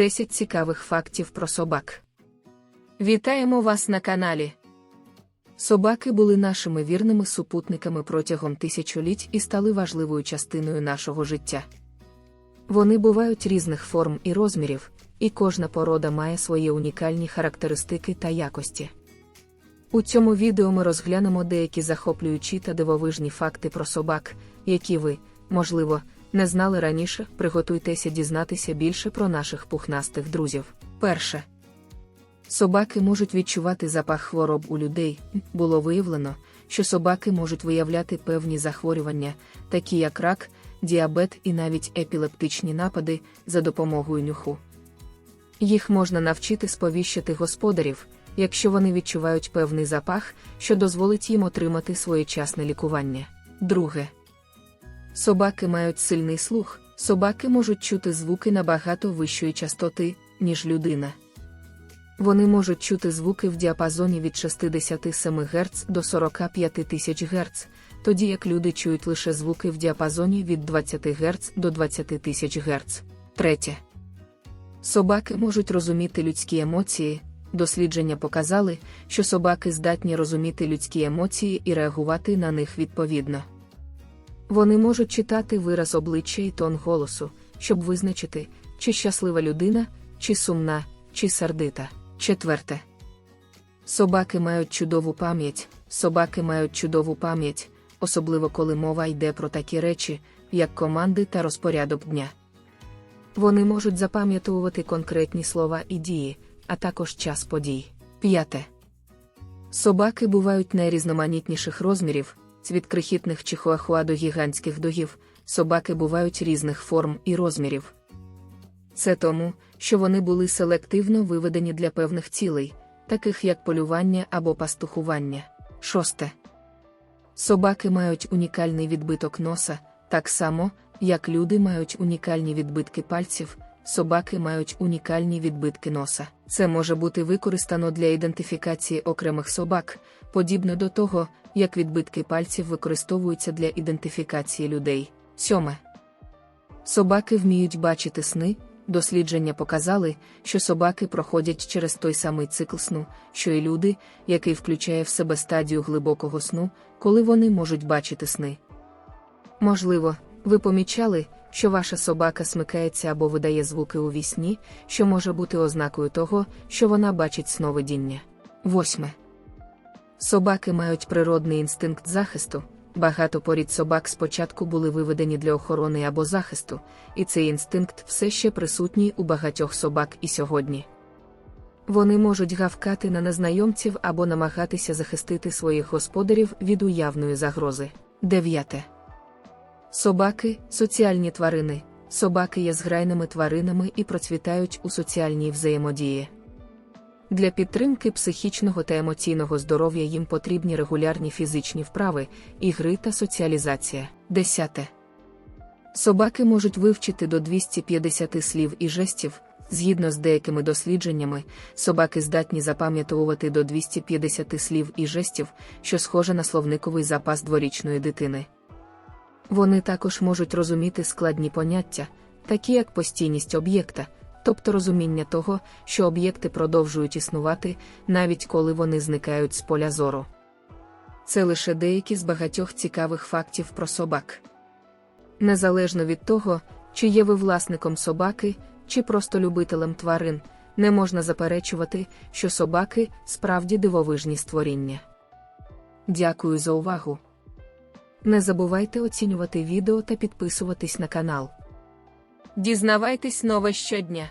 10 цікавих фактів про собак. Вітаємо вас на каналі. Собаки були нашими вірними супутниками протягом тисячоліть і стали важливою частиною нашого життя. Вони бувають різних форм і розмірів, і кожна порода має свої унікальні характеристики та якості. У цьому відео ми розглянемо деякі захоплюючі та дивовижні факти про собак, які ви, можливо, не знали раніше. Приготуйтеся дізнатися більше про наших пухнастих друзів. Перше. Собаки можуть відчувати запах хвороб у людей. Було виявлено, що собаки можуть виявляти певні захворювання, такі як рак, діабет і навіть епілептичні напади за допомогою нюху. Їх можна навчити сповіщити господарів, якщо вони відчувають певний запах, що дозволить їм отримати своєчасне лікування. Друге. Собаки мають сильний слух, собаки можуть чути звуки набагато вищої частоти, ніж людина. Вони можуть чути звуки в діапазоні від 67 Гц до 45 тисяч Гц, тоді як люди чують лише звуки в діапазоні від 20 Гц до 20 тисяч Гц. Третє. Собаки можуть розуміти людські емоції. Дослідження показали, що собаки здатні розуміти людські емоції і реагувати на них відповідно. Вони можуть читати вираз обличчя і тон голосу, щоб визначити, чи щаслива людина, чи сумна, чи сердита. Четверте. Собаки мають чудову пам'ять. Собаки мають чудову пам'ять, особливо коли мова йде про такі речі, як команди та розпорядок дня. Вони можуть запам'ятовувати конкретні слова і дії, а також час подій. П'яте. Собаки бувають найрізноманітніших розмірів, від крихітних чихуахуа до гігантських догів, собаки бувають різних форм і розмірів. Це тому, що вони були селективно виведені для певних цілей, таких як полювання або пастухування. Шосте. Собаки мають унікальний відбиток носа, так само, як люди мають унікальні відбитки пальців, собаки мають унікальні відбитки носа. Це може бути використано для ідентифікації окремих собак, подібно до того, як відбитки пальців використовуються для ідентифікації людей. Сьоме. Собаки вміють бачити сни. Дослідження показали, що собаки проходять через той самий цикл сну, що і люди, який включає в себе стадію глибокого сну, коли вони можуть бачити сни. Можливо, ви помічали, що ваша собака смикається або видає звуки у вісні, що може бути ознакою того, що вона бачить сновидіння. Восьме. Собаки мають природний інстинкт захисту. Багато порід собак спочатку були виведені для охорони або захисту, і цей інстинкт все ще присутній у багатьох собак і сьогодні. Вони можуть гавкати на незнайомців або намагатися захистити своїх господарів від уявної загрози. Дев'яте. Собаки соціальні тварини. Собаки є зграйними тваринами і процвітають у соціальній взаємодії. Для підтримки психічного та емоційного здоров'я їм потрібні регулярні фізичні вправи, ігри та соціалізація. Десяте. Собаки можуть вивчити до 250 слів і жестів. Згідно з деякими дослідженнями, собаки здатні запам'ятовувати до 250 слів і жестів, що схоже на словниковий запас дворічної дитини. Вони також можуть розуміти складні поняття, такі як постійність об'єкта тобто розуміння того, що об'єкти продовжують існувати, навіть коли вони зникають з поля зору. Це лише деякі з багатьох цікавих фактів про собак. Незалежно від того, чи є ви власником собаки, чи просто любителем тварин, не можна заперечувати, що собаки справді дивовижні створіння. Дякую за увагу. Не забувайте оцінювати відео та підписуватись на канал. Дізнавайтесь нове щодня.